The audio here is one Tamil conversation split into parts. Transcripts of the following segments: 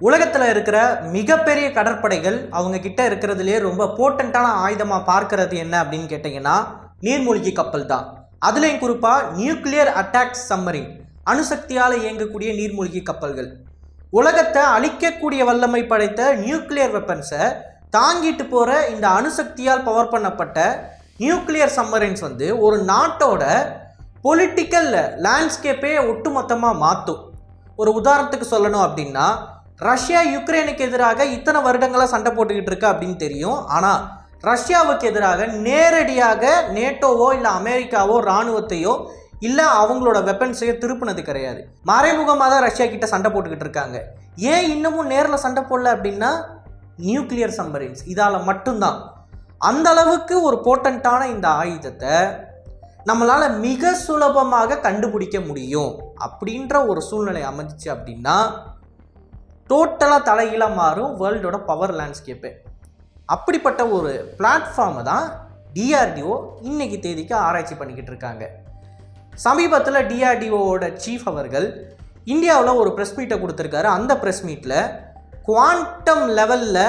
உலகத்தில் இருக்கிற மிகப்பெரிய கடற்படைகள் அவங்க கிட்ட இருக்கிறதுலே ரொம்ப போர்ட்டண்ட்டான ஆயுதமாக பார்க்கறது என்ன அப்படின்னு கேட்டிங்கன்னா நீர்மூழ்கி கப்பல் தான். அதுலேயும் குறிப்பாக நியூக்ளியர் அட்டாக் சம்மரின் அணுசக்தியால் இயங்கக்கூடிய நீர்மூழ்கி கப்பல்கள். உலகத்தை அழிக்கக்கூடிய வல்லமை படைத்த நியூக்ளியர் வெப்பன்ஸை தாங்கிட்டு போகிற இந்த அணுசக்தியால் பவர் பண்ணப்பட்ட நியூக்ளியர் சம்மரின்ஸ் வந்து ஒரு நாட்டோட பொலிட்டிக்கல் லேண்ட்ஸ்கேப்பே ஒட்டுமொத்தமாக மாற்றும் ஒரு உதாரணத்துக்கு சொல்லணும் அப்படின்னா ரஷ்யா யுக்ரைனுக்கு எதிராக இத்தனை வருடங்களாக சண்டை போட்டுக்கிட்டு இருக்கு அப்படின்னு தெரியும். ஆனால் ரஷ்யாவுக்கு எதிராக நேரடியாக நேட்டோவோ இல்லை அமெரிக்காவோ இராணுவத்தையோ இல்லை அவங்களோட வெப்பன்ஸையோ திருப்பினது கிடையாது. மறைமுகமாக தான் ரஷ்யா கிட்ட சண்டை போட்டுக்கிட்டு இருக்காங்க. ஏன் இன்னமும் நேரில் சண்டை போடல அப்படின்னா நியூக்ளியர் சம்பரின்ஸ் இதால் மட்டும்தான். அந்த அளவுக்கு ஒரு போர்ட்டண்ட்டான இந்த ஆயுதத்தை நம்மளால் மிக சுலபமாக கண்டுபிடிக்க முடியும் அப்படின்ற ஒரு சூழ்நிலை அமைஞ்சிச்சு அப்படின்னா டோட்டலாக தலைகீழாக மாறும் வேர்ல்டோட பவர் லேண்ட்ஸ்கேப்பு அப்படிப்பட்ட ஒரு பிளாட்ஃபார்மை தான் டிஆர்டிஓ இன்னைக்கு தேதிக்கு ஆராய்ச்சி பண்ணிக்கிட்டு இருக்காங்க. சமீபத்தில் டிஆர்டிஓவோட சீஃப் அவர்கள் இந்தியாவில் ஒரு ப்ரெஸ் மீட்டை கொடுத்துருக்காரு. அந்த ப்ரெஸ் மீட்டில் குவாண்டம் லெவலில்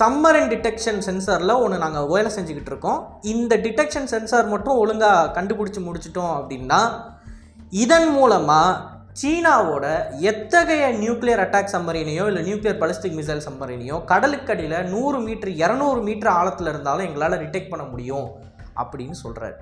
சம்மரன் டிடெக்ஷன் சென்சாரில் ஒன்று நாங்கள் வேலை செஞ்சுக்கிட்டு இருக்கோம். இந்த டிடெக்ஷன் சென்சார் மட்டும் ஒழுங்காக கண்டுபிடிச்சி முடிச்சிட்டோம் அப்படின்னா இதன் மூலமாக சீனாவோட எத்தகைய நியூக்ளியர் அட்டாக் சம்மரினையோ இல்லை நியூக்ளியர் பலிஸ்டிக் மிசைல் சம்மரினையோ கடலுக்கடியில் நூறு மீட்டர் இரநூறு மீட்டர் ஆழத்தில் இருந்தாலும் எங்களால் டிடெக்ட் பண்ண முடியும் அப்படின்னு சொல்கிறார்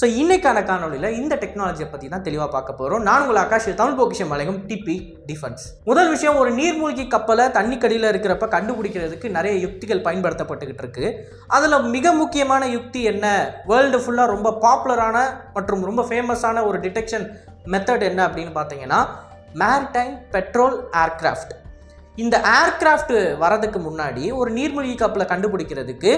ஸோ இன்னைக்கான காணொலியில் இந்த டெக்னாலஜியை பற்றி தான் தெளிவாக பார்க்க போகிறோம் நான் உங்கள் ஆகாஷ் தமிழ் பொக்கிஷம் வழங்கும் டிபி டிஃபென்ஸ் முதல் விஷயம் ஒரு நீர்மூழ்கி கப்பலை தண்ணிக்கடியில் இருக்கிறப்ப கண்டுபிடிக்கிறதுக்கு நிறைய யுக்திகள் பயன்படுத்தப்பட்டுக்கிட்டு இருக்கு. அதில் மிக முக்கியமான யுக்தி என்ன? வேர்ல்டு ஃபுல்லாக ரொம்ப பாப்புலரான மற்றும் ரொம்ப ஃபேமஸான ஒரு டிடெக்ஷன் மெத்தட் என்ன அப்படின்னு பார்த்தீங்கன்னா மேரிடைம் பெட்ரோல் ஏர்க்ராஃப்ட் இந்த ஏர்க்ராஃப்ட் வரதுக்கு முன்னாடி ஒரு நீர்மூழ்கி கப்பலை கண்டுபிடிக்கிறதுக்கு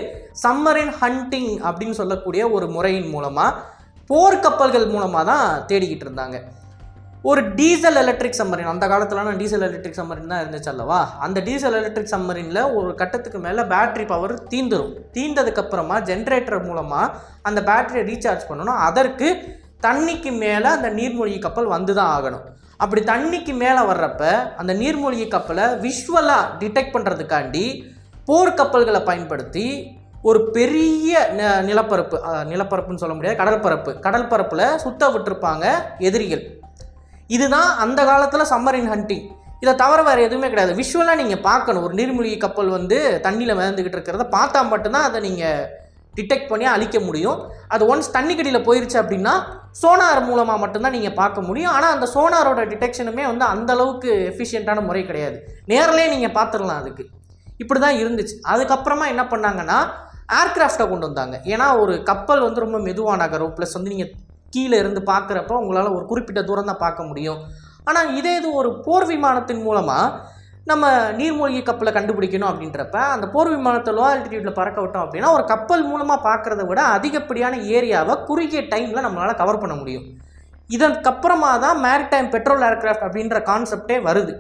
சம்மரின் ஹண்டிங் அப்படின்னு சொல்லக்கூடிய ஒரு முறையின் மூலமாக போர்க்கப்பல்கள் மூலமாக தான் தேடிக்கிட்டு இருந்தாங்க. ஒரு டீசல் எலக்ட்ரிக் சம்மரின் அந்த காலத்துலலாம் டீசல் எலக்ட்ரிக் சம்மரின் தான் இருந்துச்சு அல்லவா? அந்த டீசல் எலக்ட்ரிக் சம்மரினில் ஒரு கட்டத்துக்கு மேலே பேட்டரி பவர் தீந்துடும் தீந்ததுக்கப்புறமா ஜென்ரேட்டர் மூலமாக அந்த பேட்டரியை ரீசார்ஜ் பண்ணணும். அதற்கு தண்ணிக்கு மேலே அந்த நீர்மூழ்கி கப்பல் வந்து தான் ஆகணும். அப்படி தண்ணிக்கு மேலே வர்றப்ப அந்த நீர்மூழ்கி கப்பலை விஷுவலாக டிடெக்ட் பண்ணுறதுக்காண்டி போர்க்கப்பல்களை பயன்படுத்தி ஒரு பெரிய ந- நிலப்பரப்பு நிலப்பரப்புன்னு சொல்ல முடியாது கடற்பரப்பு. கடல் பரப்பில் சுத்த விட்டுருப்பாங்க எதிரிகள். இதுதான் அந்த காலத்தில் சம்மரின் ஹண்டிங் இதை தவிர வேறு எதுவுமே கிடையாது. விஷுவலாக நீங்கள் பார்க்கணும். ஒரு நீர்மூழ்கி கப்பல் வந்து தண்ணியில் மிதந்துக்கிட்டு இருக்கிறத பார்த்தா மட்டும்தான் அதை நீங்கள் டிடெக்ட் பண்ணி அழிக்க முடியும். அது ஒன்ஸ் தண்ணிக்கடியில் போயிருச்சு அப்படின்னா சோனார் மூலமாக மட்டும்தான் நீங்கள் பார்க்க முடியும். ஆனால் அந்த சோனாரோட டிடெக்ஷனுமே வந்து அந்தளவுக்கு எஃபிஷியண்ட்டான முறை கிடையாது. நேரிலே நீங்கள் பார்த்துடலாம் அதுக்கு. இப்படி தான் இருந்துச்சு. அதுக்கப்புறமா என்ன பண்ணாங்கன்னா ஏர்கிராஃப்டை கொண்டு வந்தாங்க. ஏன்னா ஒரு கப்பல் வந்து ரொம்ப மெதுவாக நகரும். ப்ளஸ் வந்து நீங்கள் கீழே இருந்து பார்க்குறப்ப உங்களால் ஒரு குறிப்பிட்ட தூரம் தான் பார்க்க முடியும். ஆனால் இதே இது ஒரு போர் விமானத்தின் மூலமாக நம்ம நீர்மூழ்கி கப்பலை கண்டுபிடிக்கணும் அப்படின்றப்ப அந்த போர் விமானத்தை லோ ஆல்டிடியூட்டில் பறக்க விட்டோம் அப்படின்னா ஒரு கப்பல் மூலமாக பார்க்குறத விட அதிகப்படியான ஏரியாவை குறுகிய டைமில் நம்மளால் கவர் பண்ண முடியும். இதற்கப்புறமா தான் மேரிடைம் பெட்ரோல் ஏர்கிராஃப்ட் அப்படின்ற கான்செப்டே வருது.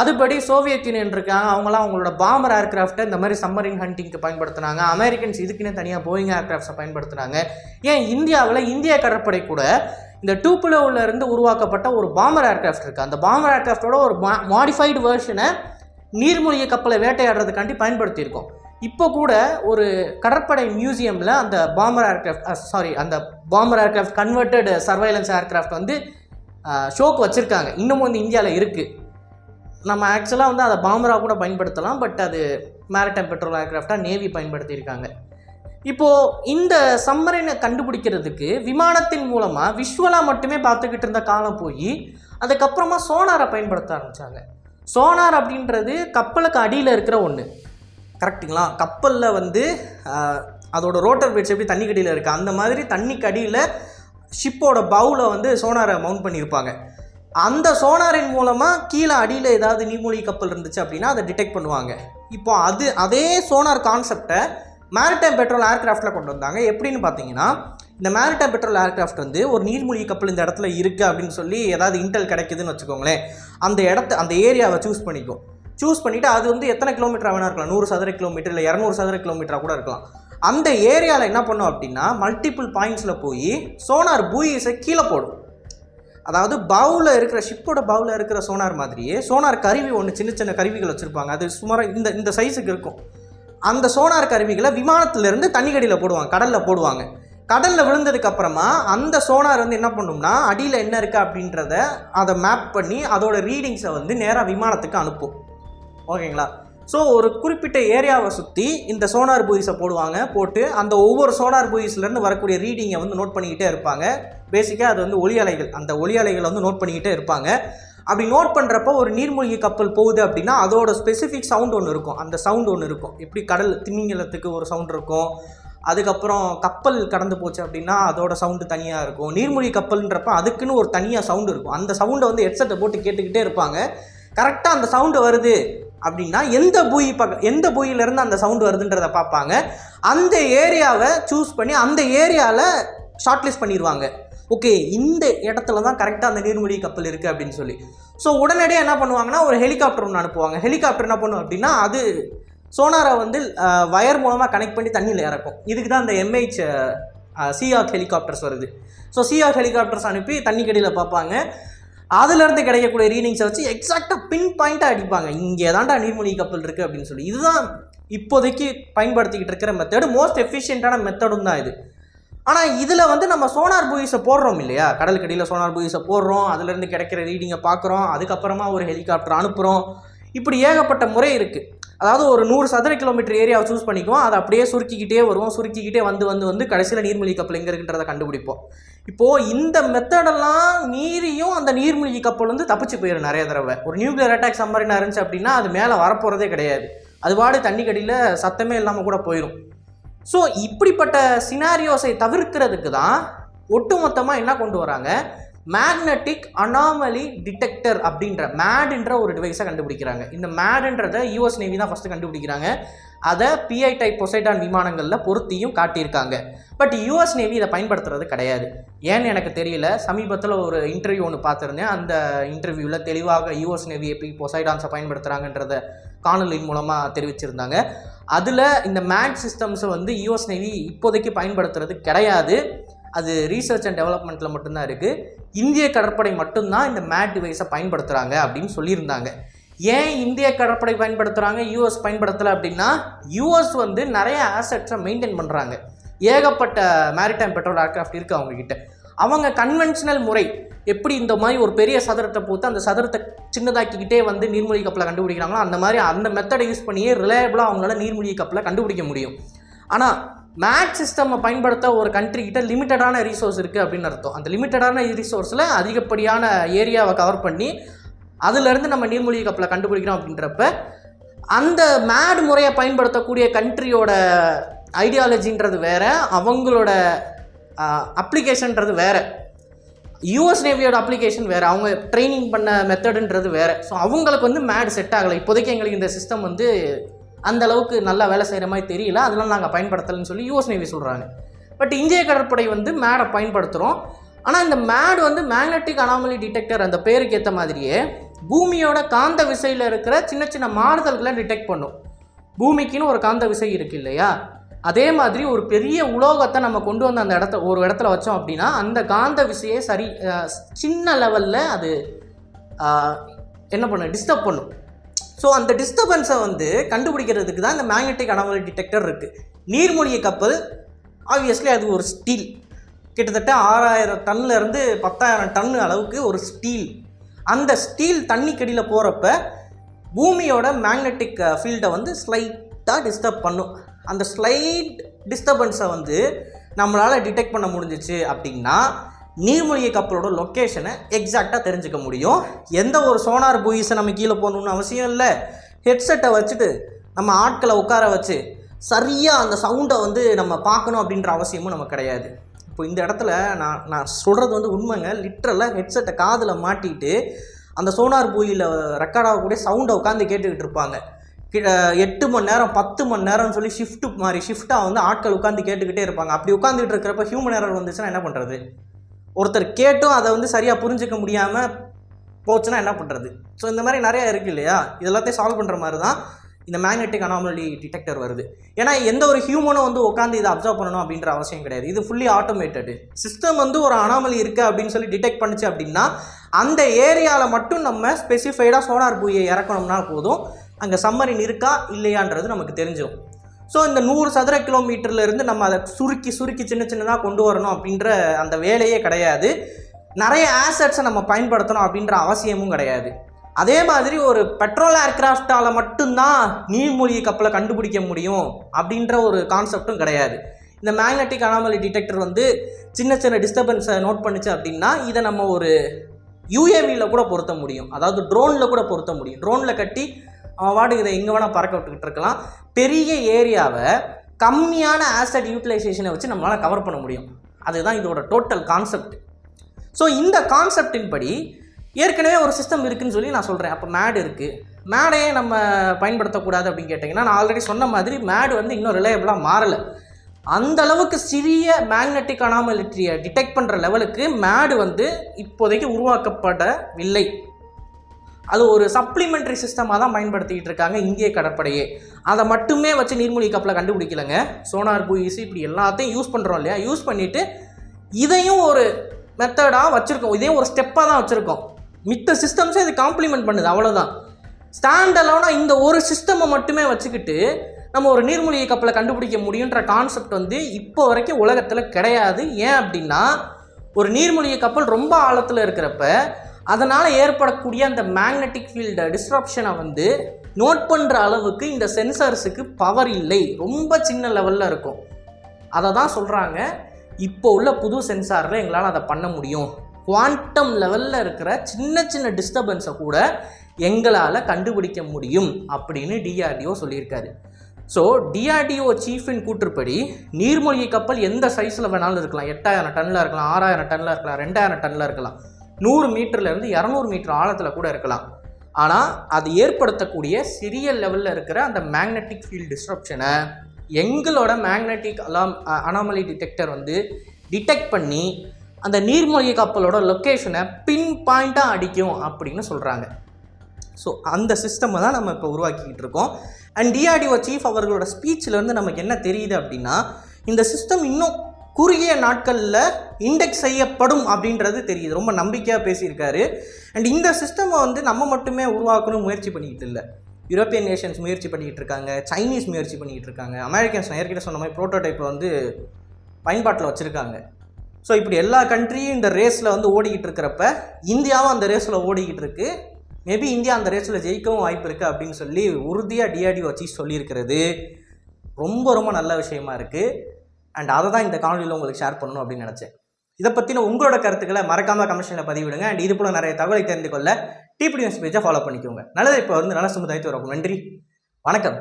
அதுபடி சோவியத் யூனியன் இருக்காங்க அவங்களாம் அவங்களோட பாமர் ஏர்கிராஃப்ட்டை இந்த மாதிரி சம்மரின் ஹண்டிங்க்கு பயன்படுத்துனாங்க. அமெரிக்கன்ஸ் இதுக்குன்னு தனியாக போயிங் ஏர்கிராஃப்ட்ஸை பயன்படுத்துனாங்க. ஏன் இந்தியாவில் இந்திய கடற்படை கூட இந்த டூப்புலோவில் இருந்து உருவாக்கப்பட்ட ஒரு பாம்பர் ஏர்க்ராஃப்ட் இருக்குது அந்த பாம்பர் ஏர்க்ராஃப்டோட ஒரு மாடிஃபைடு வேர்ஷனை நீர்மூழ்கி கப்பலை வேட்டையாடுறதுக்காண்டி பயன்படுத்தியிருக்கோம். இப்போ கூட ஒரு கடற்படை மியூசியமில் அந்த பாம்பர் ஏர்க்ராஃப்ட் சாரி அந்த bomber aircraft converted surveillance aircraft வந்து ஷோக்கு வச்சுருக்காங்க. இன்னமும் வந்து இந்தியாவில் இருக்குது நம்ம ஆக்சுவலாக வந்து அதை பாம்பராக கூட பயன்படுத்தலாம். பட் அது மேரிடைம் பெட்ரோல் ஏர்க்ராஃப்டாக நேவி பயன்படுத்தியிருக்காங்க. இப்போது இந்த சம்மரினை கண்டுபிடிக்கிறதுக்கு விமானத்தின் மூலமாக விஷுவலாக மட்டுமே பார்த்துக்கிட்டு இருந்த காலம் போய் அதுக்கப்புறமா சோனாரை பயன்படுத்த ஆரம்பித்தாங்க சோனார் அப்படின்றது கப்பலுக்கு அடியில் இருக்கிற ஒன்று கரெக்ட்டுங்களா கப்பலில் வந்து அதோட ரோட்டர் பெட்ஸ் எப்படி தண்ணி கடியில் இருக்குது அந்த மாதிரி தண்ணிக்கு அடியில் ஷிப்போட பவுல வந்து சோனாரை மவுண்ட் பண்ணியிருப்பாங்க. அந்த சோனாரின் மூலமாக கீழே அடியில் ஏதாவது நீர்மூழ்கி கப்பல் இருந்துச்சு அப்படின்னா அதை டிடெக்ட் பண்ணுவாங்க. இப்போ அது அதே சோனார் கான்செப்டை மேரிடைம் பெட்ரோல் ஏர்க்ராஃப்டில் கொண்டு வந்தாங்க. எப்படின்னு பார்த்தீங்கன்னா இந்த மேரிடைம் பெட்ரோல் ஏர்க்ராஃப்ட் வந்து ஒரு நீர்மூழ்கி கப்பல் இந்த இடத்துல இருக்குது அப்படின்னு சொல்லி ஏதாவது இன்டெல் கிடைக்குதுன்னு வச்சுக்கோங்களேன். அந்த இடத்த அந்த ஏரியாவை சூஸ் பண்ணிக்கும். சூஸ் பண்ணிவிட்டு அது வந்து எத்தனை கிலோமீட்டர் வேணா இருக்கலாம். நூறு சதுர கிலோமீட்டர் இல்லை இரநூறு சதுர கிலோமீட்டராக கூட இருக்கலாம். அந்த ஏரியாவில் என்ன பண்ணும் அப்படின்னா மல்டிபிள் பாயிண்ட்ஸில் போய் சோனார் பூயிஸை கீழே போடும். அதாவது பவுல இருக்கிற ஷிப்போட பவுல இருக்கிற சோனார் மாதிரியே சோனார் கருவி ஒன்று சின்ன சின்ன கருவிகள் வச்சுருப்பாங்க. அது சுமாராக இந்த இந்த சைஸுக்கு இருக்கும். அந்த சோனார் கருவிகளை விமானத்திலிருந்து தண்ணிக்கடியில் போடுவாங்க கடலில் போடுவாங்க. கடலில் விழுந்ததுக்கு அப்புறமா அந்த சோனார் வந்து என்ன பண்ணும்னா அடியில் என்ன இருக்குது அப்படின்றத அதை மேப் பண்ணி அதோட ரீடிங்ஸை வந்து நேராக விமானத்துக்கு அனுப்பும். ஓகேங்களா? ஸோ ஒரு குறிப்பிட்ட ஏரியாவை சுற்றி இந்த சோனார் பூயிஸை போடுவாங்க போட்டு அந்த ஒவ்வொரு சோனார் பூயிஸ்லேருந்து வரக்கூடிய ரீடிங்கை வந்து நோட் பண்ணிக்கிட்டே இருப்பாங்க. பேசிக்காக அது வந்து ஒலி அலைகள். அந்த ஒலி அலைகளை வந்து நோட் பண்ணிக்கிட்டே இருப்பாங்க. அப்படி நோட் பண்ணுறப்போ ஒரு நீர்மூழ்கி கப்பல் போகுது அப்படின்னா அதோட ஸ்பெசிஃபிக் சவுண்ட் ஒன்று இருக்கும். அந்த சவுண்ட் ஒன்று இருக்கும். எப்படி கடல் திமிங்கலத்துக்கு ஒரு சவுண்ட் இருக்கும். அதுக்கப்புறம் கப்பல் கடந்து போச்சு அப்படின்னா அதோட சவுண்டு தனியாக இருக்கும். நீர்மூழ்கி கப்பல்ன்றப்ப அதுக்குன்னு ஒரு தனியாக சவுண்டு இருக்கும். அந்த சவுண்டை வந்து ஹெட்செட்டை போட்டு கேட்டுக்கிட்டே இருப்பாங்க. கரெக்டாக அந்த சவுண்டு வருது அப்படின்னா எந்த பூயி பக்க எந்த பூயிலேருந்து அந்த சவுண்டு வருதுன்றதை பார்ப்பாங்க. அந்த ஏரியாவை சூஸ் பண்ணி அந்த ஏரியாவில் ஷார்ட்லிஸ்ட் பண்ணிடுவாங்க ஓகே இந்த இடத்துல தான் கரெக்டாக அந்த நீர்மூழ்கி கப்பல் இருக்குது அப்படின்னு சொல்லி. ஸோ உடனடியாக என்ன பண்ணுவாங்கன்னா ஒரு ஹெலிகாப்டர் ஒன்று அனுப்புவாங்க. ஹெலிகாப்டர் என்ன பண்ணும் அப்படின்னா அது சோனாரை வந்து வயர் மூலமாக கனெக்ட் பண்ணி தண்ணியில் இறக்கும். இதுக்கு தான் அந்த எம்ஹெச் சிஆர் ஹெலிகாப்டர்ஸ் வருது. ஸோ சிஆர் ஹெலிகாப்டர்ஸ் அனுப்பி தண்ணிக்கடியில் பார்ப்பாங்க. அதுலேருந்து கிடைக்கக்கூடிய ரீடிங்ஸை வச்சு எக்ஸாக்டாக பின் பாயிண்ட்டாக அடிப்பாங்க. இங்கே தான்டா நீர்மூழ்கி கப்பல் இருக்குது அப்படின்னு சொல்லி. இதுதான் இப்போதைக்கு பயன்படுத்திக்கிட்டு இருக்கிற மெத்தடு மோஸ்ட் எஃபிஷியண்ட்டான மெத்தடும் தான் இது. ஆனால் இதில் வந்து நம்ம சோனார் பூயிஸை போடுறோம் இல்லையா? கடலுக்கடியில் சோனார் பூயிஸை போடுறோம் அதுலேருந்து கிடைக்கிற ரீடிங்கை பார்க்குறோம் அதுக்கப்புறமா ஒரு ஹெலிகாப்டர் அனுப்புகிறோம் இப்படி ஏகப்பட்ட முறை இருக்குது அதாவது ஒரு நூறு சதுர கிலோமீட்டர் ஏரியாவை சூஸ் பண்ணிக்குவோம் அதை அப்படியே சுருக்கிக்கிட்டே வருவோம் சுருக்கிக்கிட்டே வந்து வந்து வந்து கடைசியில் நீர்மூழ்கி கப்பல் எங்கே இருக்குன்றதை கண்டுபிடிப்போம். இப்போது இந்த மெத்தடெல்லாம் மீறியும் அந்த நீர்மூழ்கி கப்பல் வந்து தப்பிச்சு போயிடும் நிறைய தடவை. ஒரு நியூக்ளியர் அட்டாக் சம்மரினா இருந்துச்சு அப்படின்னா அது மேலே வரப்போகிறதே கிடையாது. அது பாடு தண்ணிக்கடியில் சத்தமே இல்லாமல் கூட போயிடும் ஸோ இப்படிப்பட்ட சினாரியோஸை தவிர்க்கிறதுக்கு தான் ஒட்டுமொத்தமாக என்ன கொண்டு வராங்க? மேக்னெட்டிக் அனாமலி டிடெக்டர் அப்படின்ற மேடுன்ற ஒரு டிவைஸை கண்டுபிடிக்கிறாங்க. இந்த மேடுன்றதை யூஎஸ் நேவி தான் ஃபஸ்ட்டு கண்டுபிடிக்கிறாங்க. அதை பிஐ டைப் பொசைடான் விமானங்களில் பொருத்தியும் காட்டியிருக்காங்க. பட் யூஎஸ் நேவி இதை பயன்படுத்துறது கிடையாது. ஏன்னு எனக்கு தெரியல. சமீபத்தில் ஒரு இன்டர்வியூ ஒன்று பார்த்துருந்தேன். அந்த இன்டர்வியூவில் தெளிவாக யூஎஸ் நேவி எப்படி பொசைடான்ஸை பயன்படுத்துகிறாங்கன்றத காணொலியின் மூலமாக தெரிவிச்சிருந்தாங்க. அதில் இந்த மேட் சிஸ்டம்ஸை வந்து யூஎஸ் நேவி இப்போதைக்கு பயன்படுத்துறது கிடையாது. அது ரீசர்ச் அண்ட் டெவலப்மெண்ட்டில் மட்டும்தான் இருக்குது இந்திய கடற்படை மட்டும்தான் இந்த மேட் டிவைஸை பயன்படுத்துகிறாங்க அப்படின்னு சொல்லியிருந்தாங்க. ஏன் இந்திய கடற்படை பயன்படுத்துகிறாங்க யூஎஸ் பயன்படுத்தலை அப்படின்னா யூஎஸ் வந்து நிறைய ஆசெட்ஸை மெயின்டைன் பண்ணுறாங்க ஏகப்பட்ட மேரிடைம் பெட்ரோல் ஏர்க்ராஃப்ட் இருக்குது அவங்கக்கிட்ட அவங்க கன்வென்ஷனல் முறை எப்படி இந்த மாதிரி ஒரு பெரிய சதுரத்தை போட்டு அந்த சதுரத்தை சின்னதாக்கிக்கிட்டே வந்து நீர்மூழ்கி கப்பலை கண்டுபிடிக்கிறாங்களோ அந்த மாதிரி அந்த மெத்தடை யூஸ் பண்ணியே ரிலையபிளாக அவங்களால நீர்மூழ்கி கப்பலை கண்டுபிடிக்க முடியும். ஆனால் மேட் சிஸ்டம்மை பயன்படுத்த ஒரு கண்ட்ரி கிட்ட லிமிட்டடான ரிசோர்ஸ் இருக்குது அப்படின்னு அர்த்தம். அந்த லிமிட்டடான ரிசோர்ஸில் அதிகப்படியான ஏரியாவை கவர் பண்ணி அதுலேருந்து நம்ம நீர்மூழ்கி கப்பலை கண்டுபிடிக்கிறோம் அப்படின்றப்ப அந்த மேட் முறையை பயன்படுத்தக்கூடிய கண்ட்ரியோட ஐடியாலஜின்றது வேற அவங்களோட அப்ளிகேஷன்ன்றது வேறு. யூஎஸ் நேவியோட அப்ளிகேஷன் வேறு அவங்க ட்ரைனிங் பண்ண மெத்தடுன்றது வேறு. ஸோ அவங்களுக்கு வந்து மேட் செட் ஆகலை. இப்போதைக்கு எங்களுக்கு இந்த சிஸ்டம் வந்து அந்த அளவுக்கு நல்லா வேலை செய்கிற மாதிரி தெரியல. அதெல்லாம் நாங்கள் பயன்படுத்தலைன்னு சொல்லி யூஎஸ் நேவி சொல்கிறாங்க பட் இந்திய கடற்படை வந்து மேடை பயன்படுத்துகிறோம் ஆனால் இந்த மேட் வந்து மேக்னட்டிக் அனாமலி டிடெக்டர் அந்த பேருக்கு ஏற்ற மாதிரியே பூமியோட காந்த விசையில் இருக்கிற சின்ன சின்ன மாறுதல்களை டிடெக்ட் பண்ணும். பூமிக்குன்னு ஒரு காந்த விசை இருக்கு இல்லையா? அதே மாதிரி ஒரு பெரிய உலோகத்தை நம்ம கொண்டு வந்து அந்த இடத்த ஒரு இடத்துல வச்சோம் அப்படின்னா அந்த காந்த விசையை சரி சின்ன லெவலில் அது என்ன பண்ணும்? டிஸ்டர்ப் பண்ணும். ஸோ அந்த டிஸ்டர்பன்ஸை வந்து கண்டுபிடிக்கிறதுக்கு தான் இந்த மேக்னெட்டிக் அனவல் டிடெக்டர் இருக்குது நீர்மூழ்கி கப்பல் ஆப்வியஸ்லி அது ஒரு ஸ்டீல் கிட்டத்தட்ட ஆறாயிரம் டன்லருந்து பத்தாயிரம் டன் அளவுக்கு ஒரு ஸ்டீல் அந்த ஸ்டீல் தண்ணிக்கடியில் போகிறப்ப பூமியோட மேக்னெட்டிக் ஃபீல்டை வந்து ஸ்லைட்டாக டிஸ்டர்ப் பண்ணும். அந்த ஸ்லைட் டிஸ்டர்பன்ஸை வந்து நம்மளால் டிடெக்ட் பண்ண முடிஞ்சிச்சு அப்படின்னா நீர்மூழ்கி கப்பலோட லொக்கேஷனை எக்ஸாக்டாக தெரிஞ்சுக்க முடியும். எந்த ஒரு சோனார் பூயிஸை நம்ம கீழே போகணுன்னு அவசியம் இல்லை. ஹெட்செட்டை வச்சுட்டு நம்ம ஆட்களை உட்கார வச்சு சரியாக அந்த சவுண்டை வந்து நம்ம பார்க்கணும் அப்படின்ற அவசியமும் நமக்கு கிடையாது. இப்போ இந்த இடத்துல நான் நான் சொல்கிறது வந்து உண்மைங்க. லிட்ரலாக ஹெட்செட்டை காதில் மாட்டிட்டு அந்த சோனார் பூயில் ரெக்கார்ட் ஆகக்கூடிய சவுண்டை உட்காந்து கேட்டுக்கிட்டு இருப்பாங்க. எட்டு மணி நேரம் பத்து மணி நேரம்னு சொல்லி ஷிஃப்ட் மாதிரி ஷிஃப்ட்டாக வந்து ஆட்கள் உட்காந்து கேட்டுக்கிட்டே இருப்பாங்க. அப்படி உட்காந்துட்டு இருக்கிறப்ப ஹியூமன் எரர் வந்துச்சுன்னா என்ன பண்ணுறது ஒருத்தர் கேட்டும் அதை வந்து சரியாக புரிஞ்சிக்க முடியாமல் போச்சுன்னா என்ன பண்ணுறது ஸோ இந்த மாதிரி நிறையா இருக்குது இல்லையா? இதெல்லாத்தையும் சால்வ் பண்ணுற மாதிரி தான் இந்த மேக்னெட்டிக் அனாமலி டிடெக்டர் வருது. ஏன்னா எந்த ஒரு ஹியூமனும் வந்து உட்காந்து இதை அப்சர்வ் பண்ணணும் அப்படின்ற அவசியம் கிடையாது. இது ஃபுல்லி ஆட்டோமேட்டடு சிஸ்டம் வந்து ஒரு அனாமலி இருக்குது அப்படின்னு சொல்லி டிடெக்ட் பண்ணுச்சு அப்படின்னா அந்த ஏரியாவில் மட்டும் நம்ம ஸ்பெசிஃபைடாக சோனார் பூயை இறக்கணும்னா போதும். அங்கே சம்மரின் இருக்கா இல்லையான்றது நமக்கு தெரிஞ்சிடும் ஸோ இந்த நூறு சதுர கிலோமீட்டர்லேருந்து நம்ம அதை சுருக்கி சுருக்கி சின்ன சின்னதாக கொண்டு வரணும் அப்படின்ற அந்த வேலையே கிடையாது. நிறைய ஆசட்ஸை நம்ம பயன்படுத்தணும் அப்படின்ற அவசியமும் கிடையாது. அதே மாதிரி ஒரு பெட்ரோல் ஏர்கிராஃப்டால் மட்டும்தான் நீர்மூழ்கி கப்பலை கண்டுபிடிக்க முடியும் அப்படின்ற ஒரு கான்செப்டும் கிடையாது. இந்த மேக்னெட்டிக் அனாமலி டிடெக்டர் வந்து சின்ன சின்ன டிஸ்டர்பன்ஸை நோட் பண்ணுச்சு அப்படின்னா இதை நம்ம ஒரு யூஏவியில் கூட பொருத்த முடியும். அதாவது ட்ரோனில் கூட பொருத்த முடியும். ட்ரோனில் கட்டி அவன் வாட்டுக்கு இதை எங்கே வேணால் பறக்க விட்டுக்கிட்டு இருக்கலாம். பெரிய ஏரியாவை கம்மியான ஆசட் யூட்டிலைசேஷனை வச்சு நம்மளால் கவர் பண்ண முடியும். அதுதான் இதோட டோட்டல் கான்செப்ட் ஸோ இந்த கான்செப்டின் படி ஏற்கனவே ஒரு சிஸ்டம் இருக்குன்னு சொல்லி நான் சொல்கிறேன் அப்போ மேடு இருக்குது மேடையே நம்ம பயன்படுத்தக்கூடாது அப்படின்னு கேட்டிங்கன்னா நான் ஆல்ரெடி சொன்ன மாதிரி மேடு வந்து இன்னும் ரிலையபிளாக மாறலை. அந்த அளவுக்கு சிறிய மேக்னெட்டிக் அனாமலிட்டியை டிடெக்ட் பண்ணுற லெவலுக்கு மேடு வந்து இப்போதைக்கு உருவாக்கப்படவில்லை. அது ஒரு சப்ளிமெண்ட்ரி சிஸ்டமாக தான் பயன்படுத்திக்கிட்டு இருக்காங்க இந்திய கடற்படையே. அதை மட்டுமே வச்சு நீர்மூழ்கி கப்பலை கண்டுபிடிக்கலங்க. சோனார் பூயிஸ் இப்படி எல்லாத்தையும் யூஸ் பண்ணுறோம் இல்லையா? யூஸ் பண்ணிவிட்டு இதையும் ஒரு மெத்தடாக வச்சுருக்கோம். இதையும் ஒரு ஸ்டெப்பாக தான் வச்சுருக்கோம். மித்த சிஸ்டம்ஸே இது காம்ப்ளிமெண்ட் பண்ணுது. அவ்வளோதான் ஸ்டாண்ட் அலோனாக இந்த ஒரு சிஸ்டமை மட்டுமே வச்சுக்கிட்டு நம்ம ஒரு நீர்மூழ்கி கப்பலை கண்டுபிடிக்க முடியுன்ற கான்செப்ட் வந்து இப்போ வரைக்கும் உலகத்தில் கிடையாது. ஏன் அப்படின்னா ஒரு நீர்மூழ்கி கப்பல் ரொம்ப ஆழத்தில் இருக்கிறப்ப அதனால் ஏற்படக்கூடிய அந்த மேக்னெட்டிக் ஃபீல்டு டிஸ்ட்ரப்ஷனை வந்து நோட் பண்ணுற அளவுக்கு இந்த சென்சார்ஸுக்கு பவர் இல்லை. ரொம்ப சின்ன லெவலில் இருக்கும். அதை தான் சொல்கிறாங்க இப்போ உள்ள புது சென்சாரில் எங்களால் அதை பண்ண முடியும். குவாண்டம் லெவலில் இருக்கிற சின்ன சின்ன டிஸ்டர்பன்ஸை கூட எங்களால் கண்டுபிடிக்க முடியும் அப்படின்னு டிஆர்டிஓ சொல்லியிருக்காரு. ஸோ டிஆர்டிஓ சீஃபின் கூற்றுப்படி நீர்மூழ்கி கப்பல் எந்த சைஸில் வேணாலும் இருக்கலாம். எட்டாயிரம் டன்னில் இருக்கலாம் ஆறாயிரம் டன்னில் இருக்கலாம் ரெண்டாயிரம் டன்னில் இருக்கலாம். நூறு மீட்டர்லேருந்து இரநூறு மீட்டர் ஆழத்தில் கூட இருக்கலாம். ஆனால் அது ஏற்படுத்தக்கூடிய சிறிய லெவலில் இருக்கிற அந்த மேக்னெட்டிக் ஃபீல்ட் டிஸ்ட்ரப்ஷனை எங்களோட மேக்னெட்டிக் அலாம் அனாமலி டிடெக்டர் வந்து டிடெக்ட் பண்ணி அந்த நீர்மூழ்கி கப்பலோட லொக்கேஷனை பின் பாயிண்ட்டாக அடிக்கும் அப்படின்னு சொல்கிறாங்க ஸோ அந்த சிஸ்டமை தான் நம்ம இப்போ உருவாக்கிக்கிட்டு இருக்கோம். அண்ட் டிஆர்டிஓ சீஃப் அவர்களோட ஸ்பீச்சிலேருந்து நமக்கு என்ன தெரியுது அப்படின்னா இந்த சிஸ்டம் இன்னும் குறுகிய நாட்களில் இண்டெக்ஸ் செய்யப்படும் அப்படின்றது தெரியுது. ரொம்ப நம்பிக்கையாக பேசியிருக்காரு. அண்ட் இந்த சிஸ்டமை வந்து நம்ம மட்டுமே உருவாக்கணும் முயற்சி பண்ணிக்கிட்டு இல்லை. யூரோப்பியன் நேஷன்ஸ் முயற்சி பண்ணிக்கிட்டு இருக்காங்க. சைனீஸ் முயற்சி பண்ணிக்கிட்டு இருக்காங்க. அமெரிக்கன்ஸ் நான் ஏற்கனவே சொன்ன மாதிரி ப்ரோட்டோடைப்பை வந்து பயன்பாட்டில் வச்சுருக்காங்க. ஸோ இப்படி எல்லா கண்ட்ரியும் இந்த ரேஸில் வந்து ஓடிக்கிட்டு இருக்கிறப்ப இந்தியாவும் அந்த ரேஸில் ஓடிக்கிட்டு இருக்கு. மேபி இந்தியா அந்த ரேஸில் ஜெயிக்கவும் வாய்ப்பு இருக்குது அப்படின்னு சொல்லி உறுதியாக டிஆர்டி வச்சு சொல்லியிருக்கிறது. ரொம்ப ரொம்ப நல்ல விஷயமா இருக்குது அண்ட் அதை தான் இந்த காணொலியில் உங்களுக்கு ஷேர் பண்ணணும் அப்படின்னு நினச்சேன். இதை பற்றின உங்களோட கருத்துக்களை மறக்காமல் கமிஷனில் பதிவிடுங்க. அண்ட் இது போல் நிறைய தகவலை தெரிந்து கொள்ள டிபிடி நியூஸ் பேஜை ஃபாலோ பண்ணிக்கோங்க. நல்லது இப்போ வந்து நல்ல சமுதாயத்தை வரும் நன்றி. வணக்கம்.